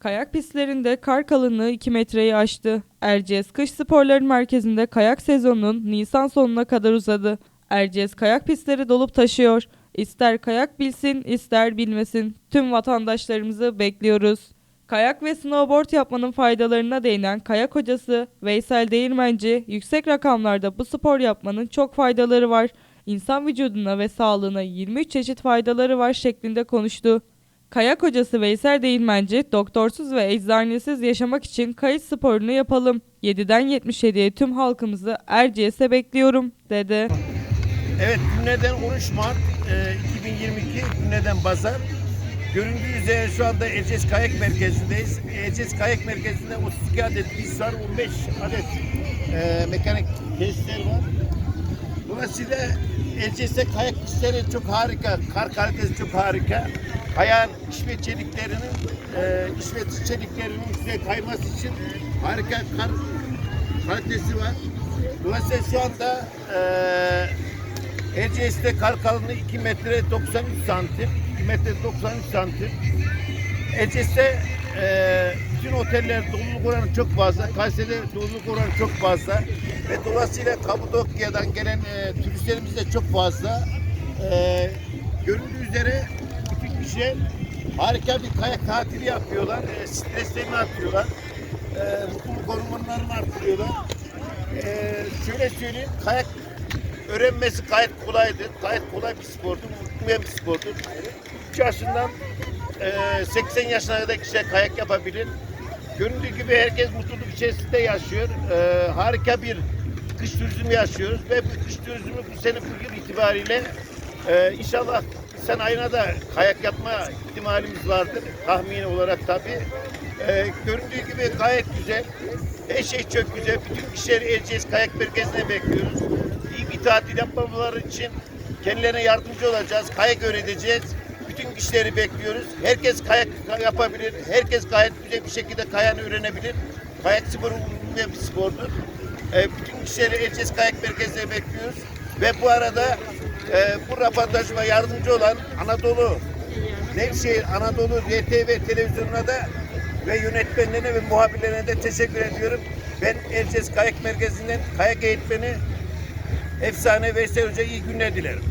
Kayak pistlerinde kar kalınlığı 2 metreyi aştı. Erciyes Kış Sporları Merkezi'nde kayak sezonunun Nisan sonuna kadar uzadı. Erciyes kayak pistleri dolup taşıyor. İster kayak bilsin, ister bilmesin. Tüm vatandaşlarımızı bekliyoruz. Kayak ve snowboard yapmanın faydalarına değinen kayak hocası Veysel Değirmenci, yüksek rakamlarda bu spor yapmanın çok faydaları var. İnsan vücuduna ve sağlığına 23 çeşit faydaları var şeklinde konuştu. Kayak hocası Veysel Değirmenci, doktorsuz ve eczanesiz yaşamak için kayıt sporunu yapalım. 7'den 77'ye tüm halkımızı Erciyes'e bekliyorum, dedi. Evet günlerden 13 Mart e, 2022 günlerden pazar. Göründüğü üzere şu anda Erciyes Kayak Merkezi'ndeyiz. Erciyes Kayak Merkezi'nde 32 adet pist var, 15 adet e, mekanik tesisler var. Dolayısıyla Erciyes'te kayak pistleri çok harika, kar kalitesi çok harika. Kayağın iş ve çeliklerinin, e, ve çeliklerinin üstüne kayması için harika kar kalitesi var. Dolayısıyla şu anda e, Erciyes'te kar kalınlığı 2 metre 93 santim. 2 metre 93 santim. Erciyes'te e, bütün oteller doluluk oranı çok fazla. Kayseri'de doluluk oranı çok fazla. Ve dolayısıyla Kapadokya'dan gelen e, turistlerimiz de çok fazla. E, kişiler harika bir kayak tatili yapıyorlar. E, streslerini atıyorlar. E, mutluluk hormonlarını artırıyorlar. E, şöyle söyleyeyim, kayak öğrenmesi gayet kolaydır. Gayet kolay bir spordur. Unutmayan bir spordur. 3 yaşından e, 80 yaşına kadar kişiler kayak yapabilir. Göründüğü gibi herkes mutluluk içerisinde yaşıyor. E, harika bir kış turizmi yaşıyoruz ve bu kış turizmi bu sene bu yıl itibariyle e, inşallah sen ayına da kayak yapma ihtimalimiz vardır. Tahmini olarak tabii. E, göründüğü gibi gayet güzel. Her şey çok güzel. Bütün kişileri Erciyes Kayak Merkezi'ne bekliyoruz. İyi bir tatil yapmaları için kendilerine yardımcı olacağız. Kayak öğreteceğiz. Bütün kişileri bekliyoruz. Herkes kayak yapabilir. Herkes gayet güzel bir şekilde kayağını öğrenebilir. Kayak sporu bir spordur. E, bütün kişileri Erciyes Kayak Merkezi'ne bekliyoruz. Ve bu arada e, bu röportajıma yardımcı olan Anadolu Nevşehir Anadolu RTV televizyonuna da ve yönetmenlerine ve muhabirlerine de teşekkür ediyorum. Ben Erciyes Kayak Merkezi'nden kayak eğitmeni Efsane Veysel Hoca iyi günler dilerim.